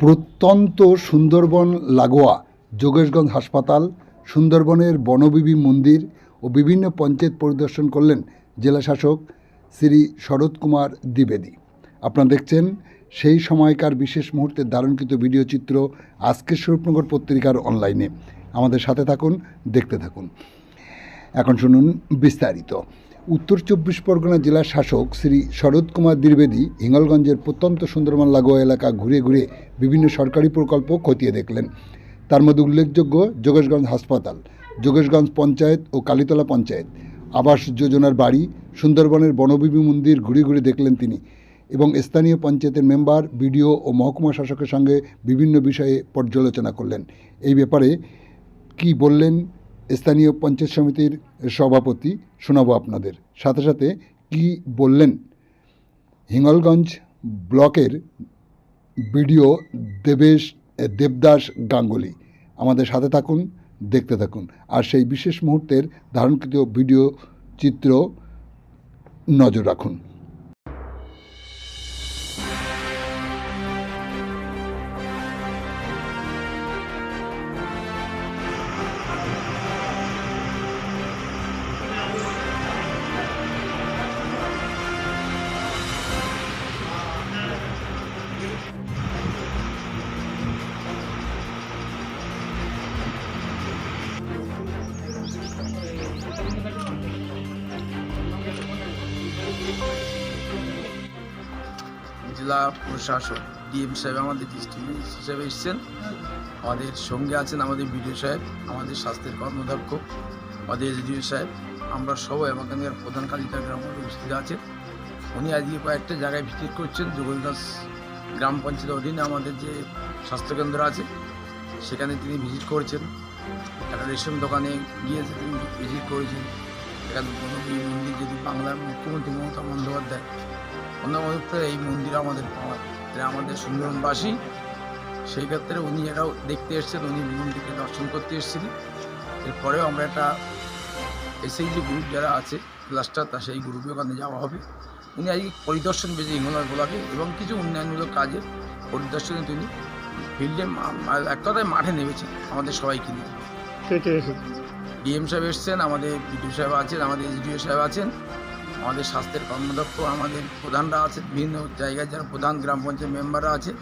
প্রত্যন্ত সুন্দরবন লাগোয়া, যোগেশগঞ্জ হাসপাতাল, সুন্দরবনের বনবিবি মন্দির ও বিভিন্ন পঞ্চায়েত পরিদর্শন করলেন জেলাশাসক শ্রী শরৎ কুমার দ্বিবেদী। আপনারা দেখছেন সেই সময়কার বিশেষ মুহূর্তের ধারণকৃত ভিডিও চিত্র আজকের স্বরূপনগর পত্রিকার অনলাইনে। আমাদের সাথে থাকুন, দেখতে থাকুন। এখন শুনুন বিস্তারিত। উত্তর চব্বিশ পরগনা জেলার শাসক শ্রী শরৎ কুমার দ্বিবেদী হিঙ্গলগঞ্জের প্রত্যন্ত সুন্দরবন লাগোয়া এলাকা ঘুরে ঘুরে বিভিন্ন সরকারি প্রকল্প খতিয়ে দেখলেন। তার মধ্যে উল্লেখযোগ্য যোগেশগঞ্জ হাসপাতাল, যোগেশগঞ্জ পঞ্চায়েত ও কালীতলা পঞ্চায়েত, আবাস যোজনার বাড়ি, সুন্দরবনের বনবিবি মন্দির ঘুরে ঘুরে দেখলেন তিনি এবং স্থানীয় পঞ্চায়েতের মেম্বার, বিডিও ও মহকুমা শাসকের সঙ্গে বিভিন্ন বিষয়ে পর্যালোচনা করলেন। এই ব্যাপারে কি বললেন স্থানীয় পঞ্চায়েত সমিতির সভাপতি শোনাবো আপনাদের। সাথে সাথে কি বললেন হিঙ্গলগঞ্জ ব্লকের বিডিও দেবেশ, দেবদাস গাঙ্গুলি। আমাদের সাথে থাকুন, দেখতে থাকুন। আর সেই বিশেষ মুহূর্তের ধারণকৃত ভিডিও চিত্র নজর রাখুন। জেলা প্রশাসক ডিএম সাহেব আমাদের ডিস্ট্রিক্ট হিসেবে এসেছেন। আমাদের সঙ্গে আছেন আমাদের বিডিও সাহেব, আমাদের স্বাস্থ্যের কর্মদক্ষ আমাদের এসডিও সাহেব। আমরা সবাই এখানকার প্রধান কালিকা গ্রাম উপস্থিত আছেন। উনি আজকে কয়েকটা জায়গায় ভিজিট করছেন যোগলদাস গ্রাম পঞ্চায়েত অধীনে আমাদের যে স্বাস্থ্যকেন্দ্র আছে, সেখানে তিনি ভিজিট করেছেন। একটা রেশন দোকানে গিয়েছে, তিনি ভিজিট করেছেন। এখানে মন্দির, যদি বাংলার মুখ্যমন্ত্রী মমতা বন্দ্যোপাধ্যায় অন্যমতে এই মন্দির আমাদের পাওয়া এটা আমাদের সুন্দরবনবাসী সেই ক্ষেত্রে উনি এটাও দেখতে এসেছেন উনি মন্দিরকে দর্শন করতে এসেছিলেন এরপরেও আমরা একটা এসেই যে গ্রুপ যারা আছে ক্লাস্টার তা সেই গ্রুপে ওখানে যাওয়া হবে। উনি আজকে পরিদর্শন পেয়েছে ইংলার গোলাকে এবং কিছু উন্নয়নমূলক কাজের পরিদর্শনে তিনি ফিল্ডে এক কথায় মাঠে নেমেছেন আমাদের সবাইকে নিয়ে। ডিএম সাহেব এসছেন আমাদের বিডিও সাহেব আছেন আমাদের এসডিও সাহেব আছেন আমাদের স্বাস্থ্যের কর্মদক্ষ আমাদের প্রধানরা আছে, বিভিন্ন জায়গায় যারা প্রধান গ্রাম পঞ্চায়েত মেম্বাররা আছে,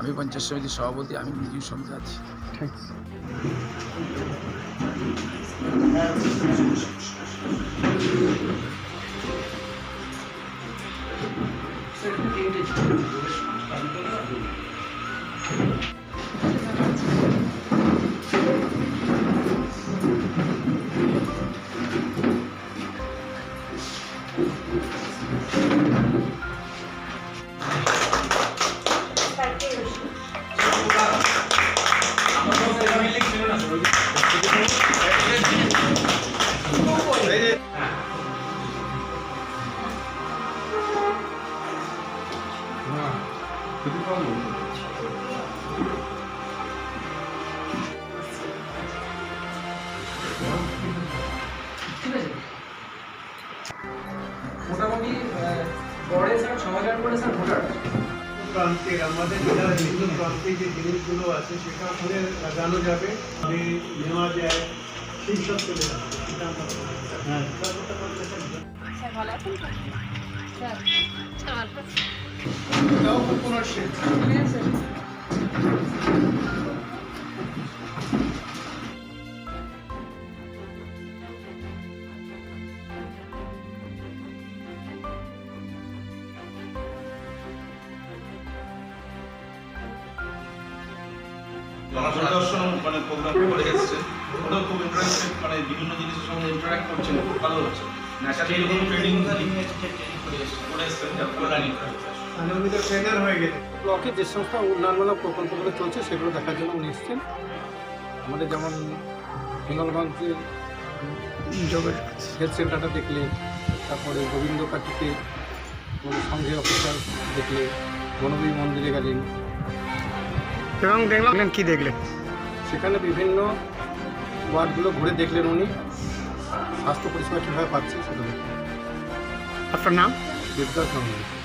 আমি পঞ্চায়েত সমিতির সভাপতি, আমি নিজের সঙ্গে আছি। ঠিক মোটামুটি গড়ে স্যার ছ হাজার করে আমাদের জেলার বিভিন্ন যে জিনিসগুলো আছে, সেটা করে লাগানো যাবে। আমি নেওয়া যায় হ্যাঁ। হ্যাঁ, স্যার। জনদর্শন মানে প্রোগ্রাম করে এসছে ওটাও খুব ইন্টারেস্টেড মানে বিভিন্ন জিনিসের সঙ্গে ইন্টারাক্ট করছেন খুব ভালো হচ্ছে। ন্যাচারালি এরকম ট্রেনিং করে এসছেন যার কল্যাণী মানে ট্রেনার হয়ে গেছে। ব্লকে যে সমস্ত উন্নয়নমূলক প্রকল্পগুলো চলছে সেগুলো দেখার জন্য উনি এসেছেন। আমাদের যেমন হিঙ্গলগঞ্জের হেলথ সেন্টারটা দেখলে তারপরে গোবিন্দ কাটিতে আমাদের সংঘে অফিসার দেখলে বনবী মন্দিরে গেলেন। এবং দেখলেন কি দেখলেন সেখানে বিভিন্ন ওয়ার্ডগুলো ঘুরে দেখলেন উনি। স্বাস্থ্য পরিষেবা কীভাবে পাচ্ছে সেটা দেখলেন। আপনার নাম? দেবদাস গাঙ্গুলি।